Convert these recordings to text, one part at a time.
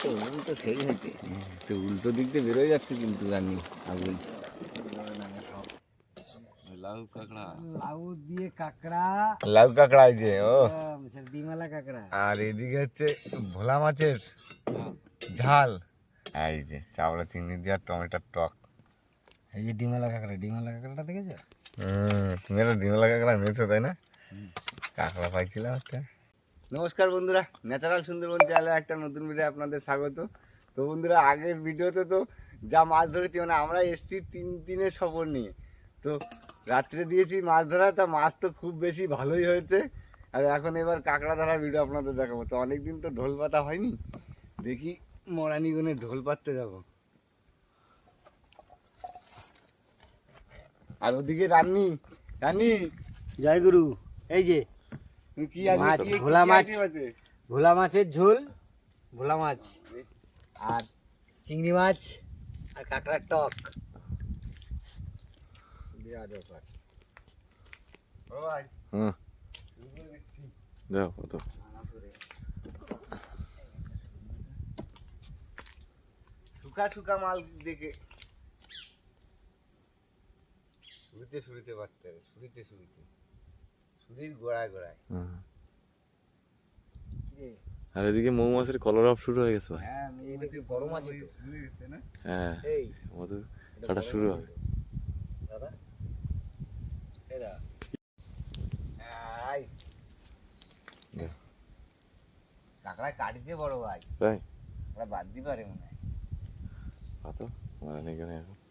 তো উল্টো সেই হয়েছে তো উল্টো দিক দিয়ে বেরোয় যাচ্ছে কিন্তু জানি আগুন লাউ কাঁকড়া। লাউ দিয়ে কাঁকড়া। লাউ কাঁকড়া এই যে ও। ডিমালা কাঁকড়া। আর এদিকে হচ্ছে ভোলা মাছের ঝাল। এই যে চাवড়া চিংড়ি দিয়ে আর টমেটোর টক। এই যে ডিমালা কাঁকড়া ডিমালা কাঁকড়াটা দেখেছ? হুম তুমি একটা ডিমলা কাঁকড়া নিয়েছো তাই না? কাঁকড়া পাইছিলাম একটা। নমস্কার বন্ধুরা, ন্যাচারাল সুন্দরবন চ্যানেলে একটা নতুন ভিডিও আপনাদের স্বাগত। তো বন্ধুরা, আগের ভিডিওতে তো যা মাছ ধরেছি মানে আমরা এসছি তিন দিনের সফর নিয়ে। তো রাত্রে দিয়েছি মাছ ধরা, তা মাছ তো খুব বেশি ভালোই হয়েছে। আর এখন এবার কাঁকড়া ধরার ভিডিও আপনাদের দেখাবো। তো অনেকদিন তো ঢোল পাতা হয়নি। দেখি মরানিগুনে ঢোল পাততে যাব। আর ওদিকে রান্নি রান্নি। জয় গুরু, এই যে কি মাছ, ভোলা মাছ। ভোলা মাছের ঝোল ভোলা মাছ। আর চিংড়ি মাছ আর কাঁকড়ার টক। বিরাট ব্যাপার। দেখো শুকা শুকা মাল দেখে। শুরুতে শুরুতে পারতে হবে শুরুতে শুরুতে। গোড়ায় গোড়ায়। রে? আর এদিকে মৌমাছির শুরু হয়ে গেছে ভাই। হ্যাঁ বড় মাছ শুরু হয়ে গেছে না? হ্যাঁ এই। মধু কাটা শুরু হবে। কাঁকড়া কাটিতে বড় ভাই। তাই? ওরা বাদ দিতে পারে মনে হয়। কত মানে এখানে এখন বালি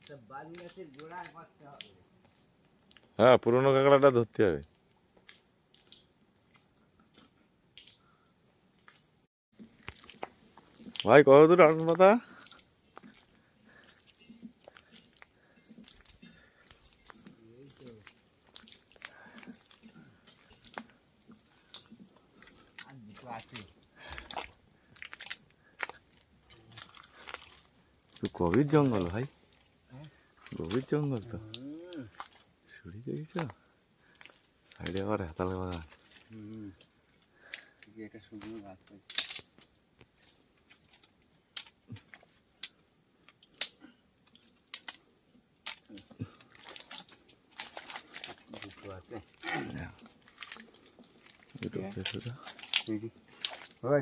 গাছের গোড়ায় পারতে হবে হ্যাঁ পুরোনো কাঁকড়াটা ধরতে হবে। ভাই কত দূর আগুন পাতা গভীর জঙ্গল ভাই। গভীর জঙ্গল তো ছুরি দেখেছ? সাইডে আবার হেতালে বাগান এটা শুকনো গাছ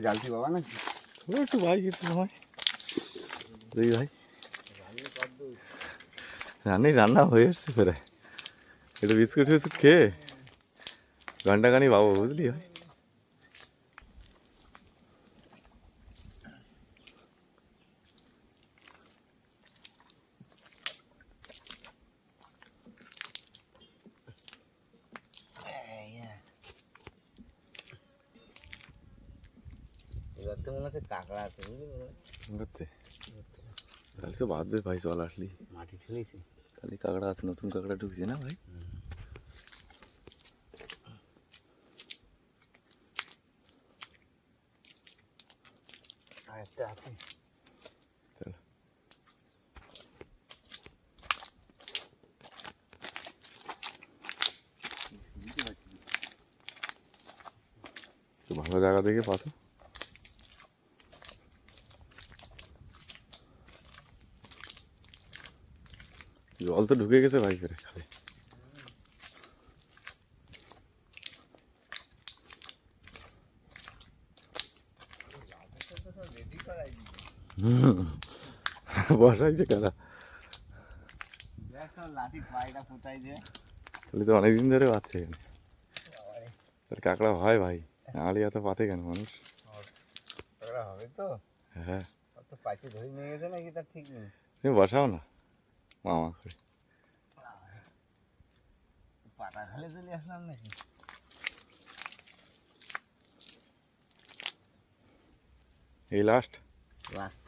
জালতি বাবা নাকি? একটু ভাই কিছু দুই ভাই। রান্নি রান্না হয়ে এসছে ফেরে একটু বিস্কুট ফিস্কুট খেয়ে ঘণ্টা খানি পাবো বুঝলি? ভাই এবার তো মনে হচ্ছে কাঁকড়া আছে বুঝলি? বলো? করতে তাহলে তো বাদ দে ভাই চল আসলি। মাটি ফেলেছি খালি কাঁকড়া আছে নতুন কাঁকড়া ঢুকছে না ভাই আর একটা আছে চলো একটু ভালো জায়গা দেখে পাতো জল তো ঢুকে গেছে ভাই ফেরে। খালি বসাইছে কারা? তাহলে তো অনেকদিন ধরে পাচ্ছে এখানে। তাহলে কাঁকড়া হয় ভাই নাহলে এত পাতে কেন মানুষ? হবে তো? হ্যাঁ। বসাও না। মামা করে। পাতা খালে চলে আসলাম নাকি? এই লাস্ট লাস্ট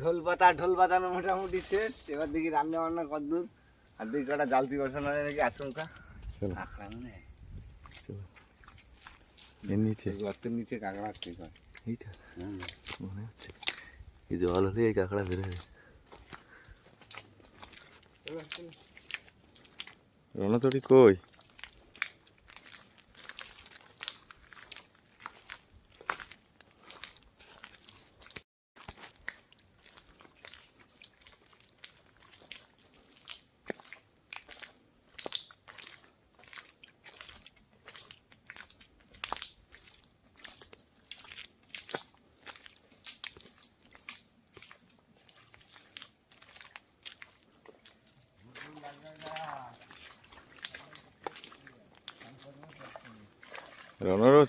ঢোল পাতা ঢোল বাজানো মোটামুটি শেষ। এবার দেখি রান্না বান্না কদ্দূর আর দেখি কটা জালতি বসানো হয় নাকি আচমকা। চলো। হয় এর নিচে? গর্তের নিচে কাঁকড়া ঠিক এইটা? মনে হচ্ছে। এই জল হলে এই কাঁকড়া বেরোবে রণতরি কই?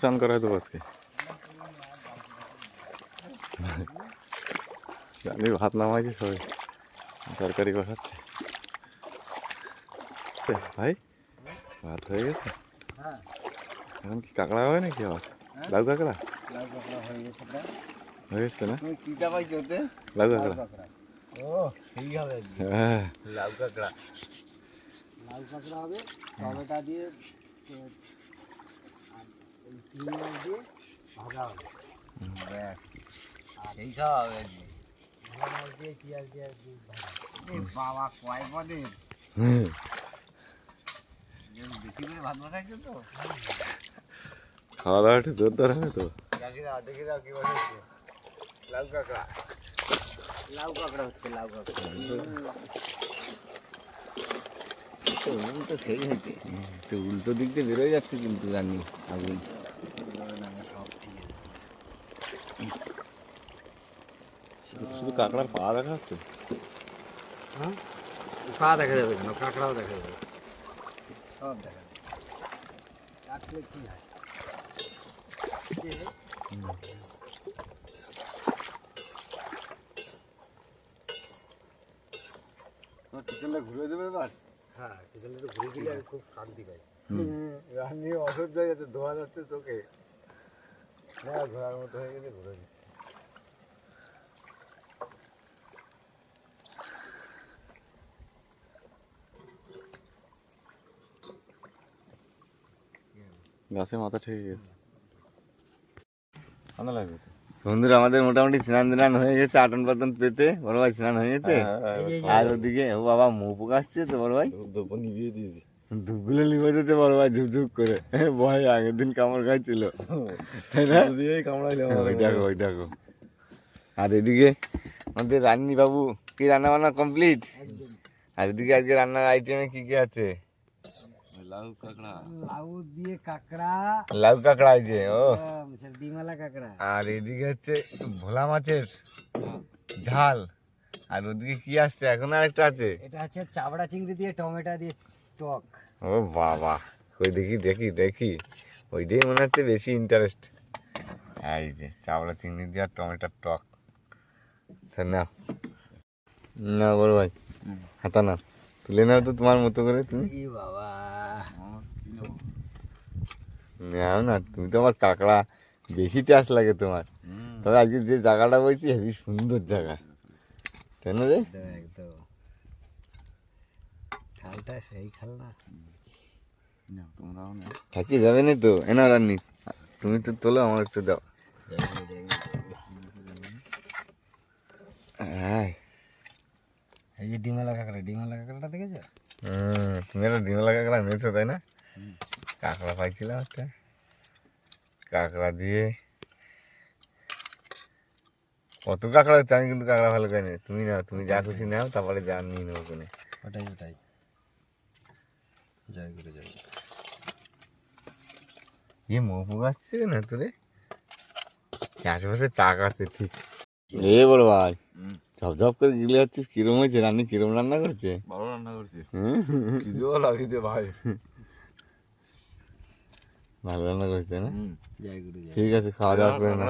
চান করাই দেবো আজকে। জানি ভাত নামাইছে সবাই তরকারি কষাচ্ছে ভাই ভাত হয়ে গেছে? হ্যাঁ এখন কি কাঁকড়া হয় নাকি আবার? লাউ কাঁকড়া? হয়ে গেছে। হয়ে না? লাউ কাঁকড়া। হ্যাঁ। লাউ কাঁকড়া। লাউ কাঁকড়া হবে টমেটো দিয়ে খাওয়া দাওয়া জোরদার হবে তো লাউ কাঁকড়া লাউ কাঁকড়া হচ্ছে লাউ কাঁকড়া তো সেই হয়েছে উল্টো দিক দিয়ে বেরোয় যাচ্ছে কিন্তু জানি, আগুন। শুধু কাঁকড়ার পা দেখা যাচ্ছে? হ্যাঁ পা দেখা যাবে কেন? কাঁকড়াও দেখা যাবে। সব দেখা যাবে। কাটলে কি হয়? ঘুরে দেবে এবার? হ্যাঁ তো ঘুরে দিলে খুব শান্তি পাই। রান্নি অসহ্য হয়ে যাচ্ছে ধোয়া যাচ্ছে চোখে। ঘোরার মতো হয়ে গেলে ঘুরে গাছে মাথা ঠেকে গেছে। ঠান্ডা লাগবে তো? বন্ধুরা আমাদের মোটামুটি স্নান টান হয়ে গেছে আটন পাতন পেতে। বড় ভাই স্নান হয়ে গেছে? এই যে- এই যে- আর ওদিকে ও বাবা মুখ আসছে তো বড় ভাই? নিভিয়ে দিয়েছি। ধূপগুলো লিখে দিতে বড় ভাই ঝুকঝুক করে। ভয় আগের দিন কামড় খাইছিল। তাই না? দিয়েই কামড়াইলে ওই দেখো ওই দেখো। আর এদিকে আমাদের রান্নি বাবু কি রান্না বান্না কমপ্লিট আর এদিকে আজকে রান্নার আইটেমে কি কি আছে? লাউ কাঁকড়া। লাউ দিয়ে কাঁকড়া। লাউ কাঁকড়া আছে ও। ডিমালা কাঁকড়া। আর এদিকে হচ্ছে ভোলা মাছের ঝাল। আর ওদিকে কি আসছে? এখন আর একটা আছে। এটা হচ্ছে চাবড়া চিংড়ি দিয়ে টমেটো দিয়ে টক ও বাবা ওই দেখি দেখি দেখি। ওইটাই মনে হচ্ছে বেশি ইন্টারেস্ট এই যে চাवड़ा চিংড়ি দিয়ে আর টমেটোর টক। নাও। না বড় ভাই হাতা না তুলে নাও তো তোমার মতো করে তুমি। ই বাবা। নাও না তুমি তো আমার কাঁকড়া বেশি টেস্ট লাগে তোমার। তবে আজকে যে জায়গাটা বলছি হেবি সুন্দর জায়গা। তাই না রে? একদম। খালটা সেই খাল না তোমরাও না থাকি যাবে না তো এনা রান্নি তুমি তো তোলো আমার একটু দাও। হ্যাঁ এই যে ডিমালা কাঁকড়া ডিমালা কাঁকড়াটা দেখেছ? হুম, তুমি একটা ডিমলা কাঁকড়া নিয়েছো তাই না? কাঁকড়া পাইছিলাম একটা। কাঁকড়া দিয়ে কত কাঁকড়া হচ্ছে আমি কিন্তু কাঁকড়া ভালো খাই না। তুমি নাও তুমি যা খুশি নাও তারপরে যা নিয়ে নেব কোনে ওটাই ওটাই জয় গুরু জয় গুরু। ইয়ে মহু আসছে না তোরে? আশেপাশে চাক আছে ঠিক। এ বড় ভাই ঝপঝপ করে গিলে যাচ্ছিস কিরম হয়েছে? রান্নি কিরম রান্না করছে? ভালো রান্না করছি। জল লাগিয়েছে ভাই। ভালো রান্না করছে না? ঠিক আছে খাওয়া দাওয়া করে না।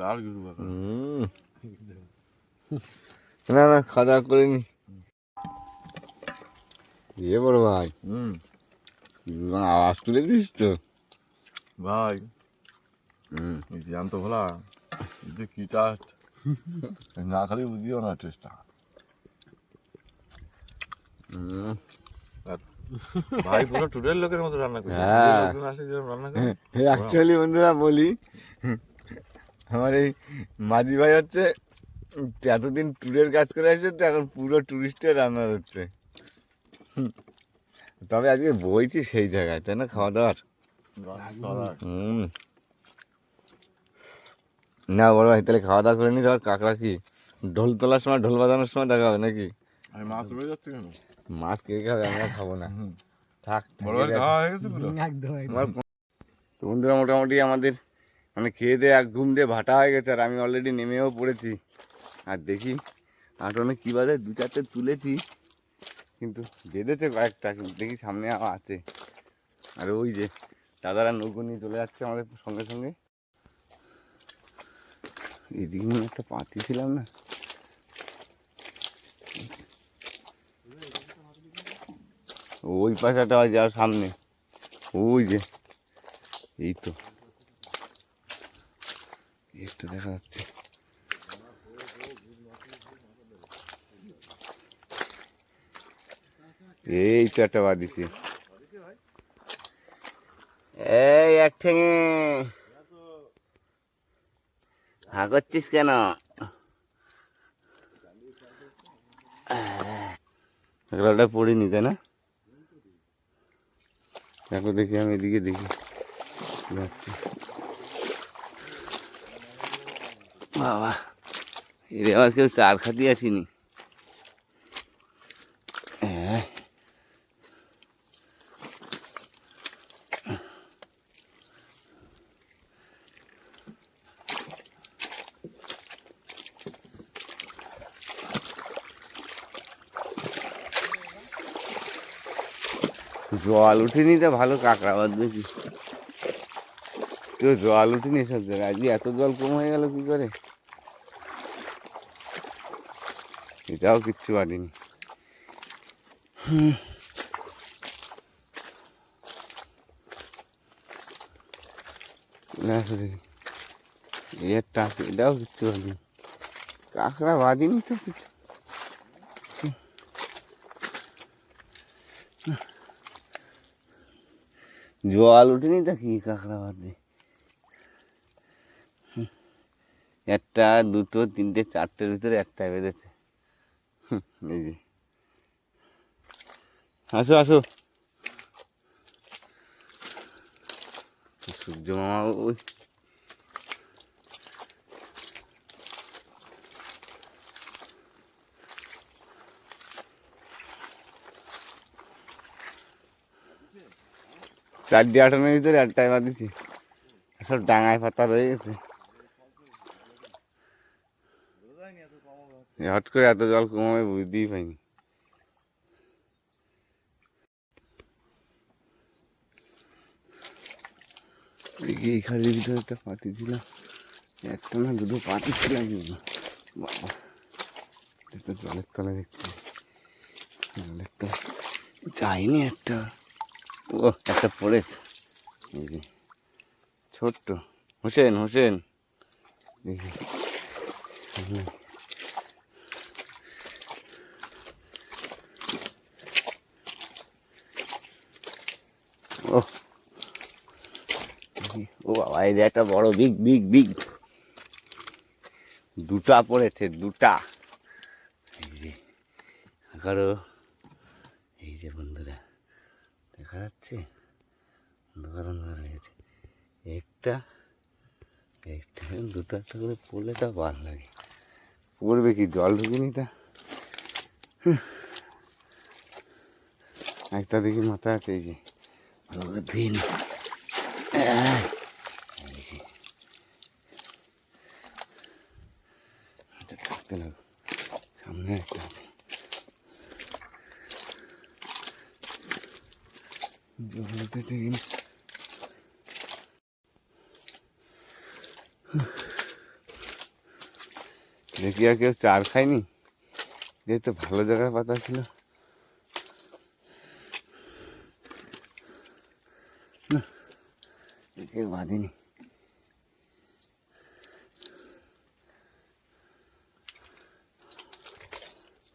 লাল গিলু। না না খাওয়া দাওয়া করে নি। এ বড় ভাই। হুম। আওয়াজ তুলে দিস তো। ভাই। হুম। জ্যান্ত ভোলা যে কি টেস্ট না খালি বুঝিও না টেস্টটা ভাই পুরো টুডের লোকের মতো রান্না করছে। হ্যাঁ। রান্না করে। অ্যাকচুয়ালি বন্ধুরা বলি আমার এই মাঝি ভাই হচ্ছে এতদিন ট্যুরের কাজ করে আসছে তো এখন পুরো ট্যুরিস্টের রান্না হচ্ছে। তবে আজকে বইছি সেই জায়গায় তাই না খাওয়া দাওয়ার হুম। না বড় ভাই তাহলে খাওয়া দাওয়া করে নি তারপর কাকড়া কি? ঢোল তোলার সময় ঢোল বাজানোর সময় দেখা হবে নাকি? আমি মাছ রয়ে যাচ্ছে কেন? মাছ কে খাবে আমরা খাব না। থাক হয়ে তো বন্ধুরা মোটামুটি আমাদের মানে খেয়ে দিয়ে এক ঘুম দিয়ে ভাটা হয়ে গেছে আর আমি অলরেডি নেমেও পড়েছি। আর দেখি আটনে কী বাজে? দু চারটে তুলেছি। কিন্তু বেঁধেছে কয়েকটা, কিন্তু দেখি সামনে আরও আছে। আর ওই যে দাদারা নৌকো নিয়ে চলে যাচ্ছে আমাদের সঙ্গে সঙ্গে। এদিকে মনে একটা পাতি ছিলাম না। ওই পাশাটা যাওয়ার সামনে। ওই যে, এই তো। একটা দেখা যাচ্ছে। এই তো একটা বাদিছি এই এক ঠেঙে। হা করছিস কেন ওটা পড়িনি তাই না? দেখো দেখি আমি এদিকে দেখি। যাচ্ছে। বাবা এরে আমার কেউ চার খাতি আসিনি। জল উঠেনি তো ভালো কাঁকড়া বাদ দেখি। তো জল উঠেনি সব জায়গায় আজকে এত জল কম হয়ে গেল কি করে? এটাও কিচ্ছু হুম। আছে, এটাও কিচ্ছু বাদিনি কাঁকড়া বাদিনি তো কিছু। জল উঠেনি তা কি কাঁকড়া বাদে একটা, দুটো, তিনটে, চারটের ভিতরে একটা বেঁধেছে আসো আসো। সূর্য মামা, ওই চারটে আটানোর ভিতরে একটাই বাঁধিছি সব ডাঙায় পাতা রয়ে গেছে। হট করে এত জল কমাবে বুঝতেই পাইনি। দেখি খালির ভিতরে একটা পাতি ছিল। একটা না দুটো পাতি ছিল বাবা জলের তলায় দেখছি জলের তলায় যায়নি একটা। ও একটা পড়েছে যে ছোট্ট। হোসেন হোসেন। দেখি। ও দেখি, ও বাবা এই একটা বড় বিগ বিগ বিগ। দুটা পড়েছে দুটা। এগারো এই যে বন্ধুরা দেখা যাচ্ছে অন্ধকার হয়ে গেছে। একটা একটা, দুটো, একটা করে পড়লে তা ভালো লাগে। পড়বে কি, জল ঢুকিনি তা? একটা দেখি মাথা আছে, এই যে। ভালো করে লাগো, সামনে একটা আছে। জলটা থেকে আর কেউ চার খায়নি? যেহেতু ভালো জায়গায় পাতা ছিল। কেউ বাঁধেনি।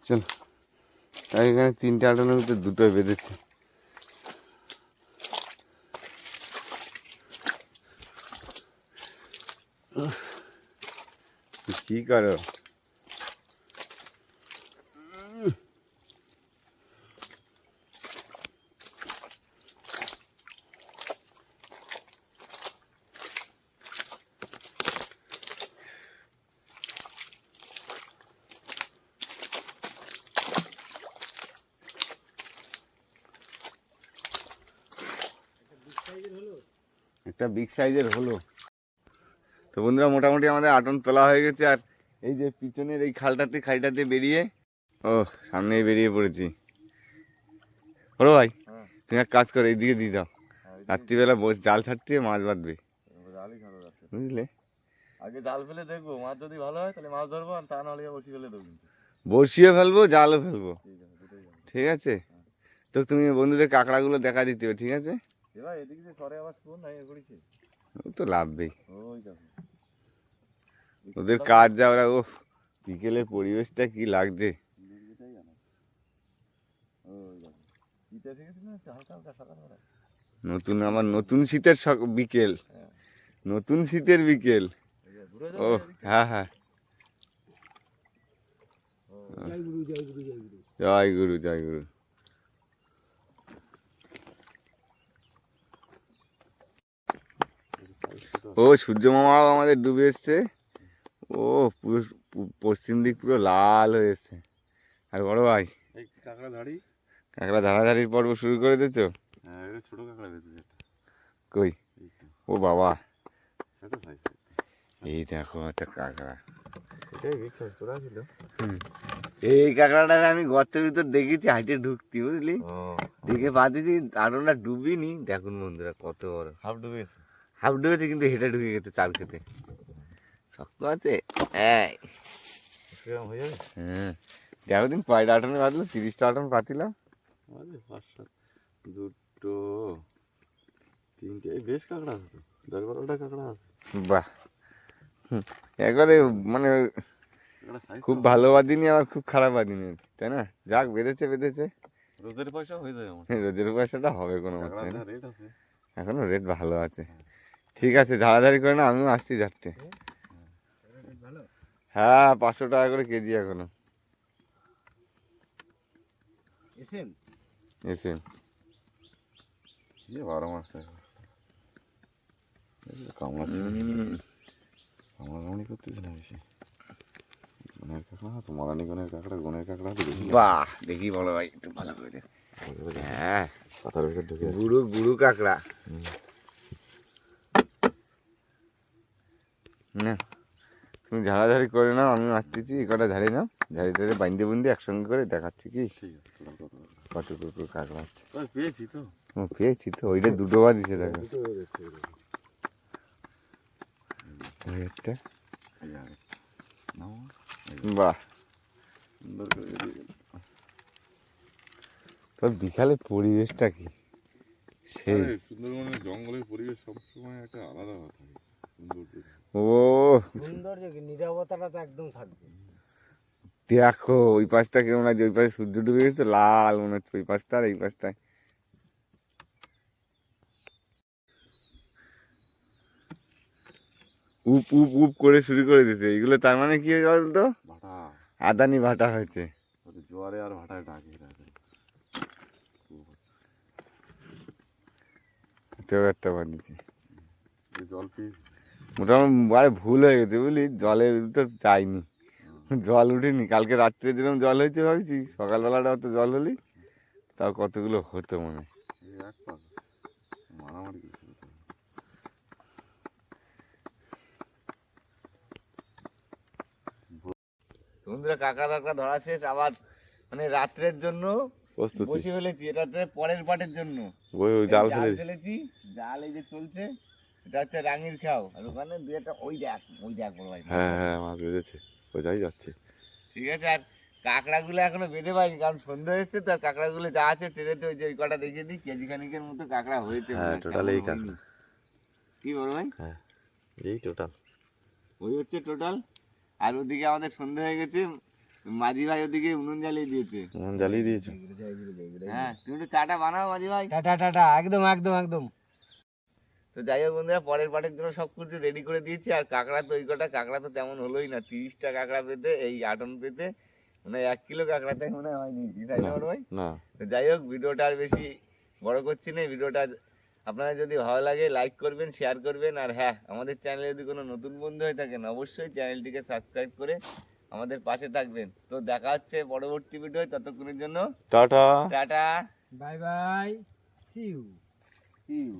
চলো, তাই এখানে তিনটে আটানোর ভিতরে দুটোই বেঁধেছে। কি করো? একটা বিগ সাইজের হলো। তো বন্ধুরা মোটামুটি আমাদের আটন তোলা হয়ে গেছে। আর এই যে পিছনের এই খালটাতে খাইটাতে বেরিয়ে ও সামনেই বেরিয়ে পড়েছি। হলো ভাই হ্যাঁ। তুমি এক কাজ করো এইদিকে দিয়ে দাও। রাত্রিবেলা বস জাল ছাড়তে মাছ বাঁধবে। বুঝলে? আগে জাল ফেলে দেখব মাছ যদি ভালো হয় তাহলে মাছ ধরবো আর তা নাহলে বসি ফেলে দেবো। বসিয়ে ফেলব জালও ফেলব। ঠিক আছে ঠিক আছে? তো তুমি বন্ধুদের কাঁকড়াগুলো দেখা দিতে হবে ঠিক আছে? এবার এদিকে যে সরে আবার শোন না ও তো লাভবেই ওই দেখো ওদের কাজ যা ওরা ও বিকেলের পরিবেশটা কি লাগছে। নতুন আমার নতুন শীতের বিকেল। হ্যাঁ। নতুন শীতের বিকেল। ও হ্যাঁ হ্যাঁ। জয় গুরু। জয় গুরু জয় গুরু জয় গুরু জয় গুরু ও সূর্য মামাও আমাদের ডুবে এসছে। ও পুরো পশ্চিম দিক পুরো লাল হয়ে এসছে। আর বড় ভাই? কাঁকড়া ধাড়ি কাঁকড়া ধারাধারির পর্ব শুরু করে দিয়েছ? হ্যাঁ ছোট কাঁকড়া কই? ও বাবা। এই দেখো একটা কাঁকড়া। এই কাঁকড়াটা আমি গর্তের ভিতর দেখেছি হাইটে ঢুকতি বুঝলি? দেখে পাচ্ছি আরোনা ডুবিনি। দেখুন বন্ধুরা কত বড়। হাফ ডুবে হাফ ডুবেছে কিন্তু হেঁটে ঢুকে গেছে চাল খেতে। শক্ত আছে? হয়ে যাবে? হ্যাঁ। দেখো দিন কয়টা আটনে বাঁধলো তিরিশটা আটন পাতিলাম দুটো তিনটে বেশ কাঁকড়া আছে দশ বারোটা কাঁকড়া আছে। বাহ। একবারে মানে খুব ভালো বাদিনি আবার খুব খারাপ বাদিনি তাই না? যাক বেঁধেছে বেঁধেছে। রোদের পয়সা হয়ে যায় আমার। রোজের পয়সাটা হবে কোনো মতে এখনও রেট ভালো আছে। ঠিক আছে ঝাড়াঝাড়ি করে না আমিও আসছি যাচ্ছে ভালো? হ্যাঁ পাঁচশো টাকা করে কেজি এখনও। এসেন? এসে বারো মাস করতেছে না বেশি। গনের কাঁকড়া তো মারানি গনের কাঁকড়া গনের কাঁকড়া তো বাহ দেখি বলো ভাই একটু ভালো করে। হ্যাঁ পাতার ভেতর ঢুকে আছে। গুরু গুরু কাঁকড়া। না তুমি ঝাড়াঝাড়ি করে নাও আমি আসতেছি এই কটা ঝাড়ি নাও ঝাড়ি টাড়ি বাইন্দে বুন্দে একসঙ্গে করে দেখাচ্ছি কি? ঠিক আছে তোরা কত বড়। কত টুকু কাঁকড়া আছে ওই পেয়েছি তো। পেয়েছি তো ওইটা দুটো বার দিছে দেখো একটা। বাহ। সুন্দর। তোর বিকালে পরিবেশটা কি? সেই। সুন্দরবনের জঙ্গলের পরিবেশ সবসময় একটা আলাদা থাকে সৌন্দর্য ও সুন্দর যে তো একদম থাকবে। দেখো ওই পাশটা কেমন আছে ওই পাশে সূর্য ডুবে গেছে লাল মনে হচ্ছে ওই পাশটা আর এই পাশটায়। উপ উপ উপ করে শুরু করে দিয়েছে। এগুলো তার মানে কি বলতো? ভাটা। আদানি ভাটা হয়েছে। জোয়ারে আর ভাটায় ডাকে একটা বানিয়েছে। জল পেয়ে মোটামুটি বারে ভুল হয়ে গেছে বুঝলি? জলের তো যায়নি জল উঠেনি। কালকে রাত্রে যেরকম জল হয়েছে ভাবছি সকালবেলাটা অত জল হলি তাও কতগুলো হতো মনে। বন্ধুরা কাকা কাকা ধরা শেষ। আবার মানে রাত্রের জন্য প্রস্তুতি। বসে ফেলেছি। এটাতে পরের পাটের জন্য। ওই ওই এই জাল ফেলেছি। জাল এই যে চলছে। এটা হচ্ছে রাঙির খাও। আর ওখানে দুই একটা ওই দেখ ওই দেখ বড় ভাই। হ্যাঁ হ্যাঁ মাছ বেঁধেছে। যাই যাচ্ছে। ঠিক আছে আর কাঁকড়াগুলো এখনও বেঁধে পাইনি কারণ সন্ধ্যা এসছে তো আর কাঁকড়াগুলো যা আছে ট্রেনেতে ওই যে ওই কটা দেখিয়ে দিই কেজি খানিকের মতো কাঁকড়া হয়েছে হ্যাঁ, হয়, তেমন এই। কাঁকড়া। কি বড় ভাই? এই টোটাল ওই হচ্ছে টোটাল আর ওদিকে আমাদের সন্ধ্যা হয়ে গেছে মাঝি ভাই ওদিকে উনুন জ্বালিয়ে দিয়েছে। উনুন জ্বালিয়ে দিয়েছ। হ্যাঁ তুমি একটু চাটা বানাও মাঝি ভাই। টাটা টাটা একদম একদম একদম। তো যাই হোক বন্ধুরা পরের পাটের জন্য সব কিছু রেডি করে দিয়েছি। আর কাঁকড়া তো ওই কটা কাঁকড়া তো তেমন হলোই না। তিরিশটা কাঁকড়া পেতে এই আটন পেতে মানে এক কিলো কাঁকড়াটাই মনে হয় হয়নি তাই না বড় ভাই? তো যাই হোক ভিডিওটা আর বেশি বড় করছি না। ভিডিওটা আপনারা যদি ভালো লাগে লাইক করবেন শেয়ার করবেন। আর হ্যাঁ আমাদের চ্যানেলে যদি কোনো নতুন বন্ধু হয়ে থাকেন অবশ্যই চ্যানেলটিকে সাবস্ক্রাইব করে আমাদের পাশে থাকবেন। তো দেখা হচ্ছে পরবর্তী ভিডিও ততক্ষণের জন্য। Tata. Tata. Bye bye see you See you.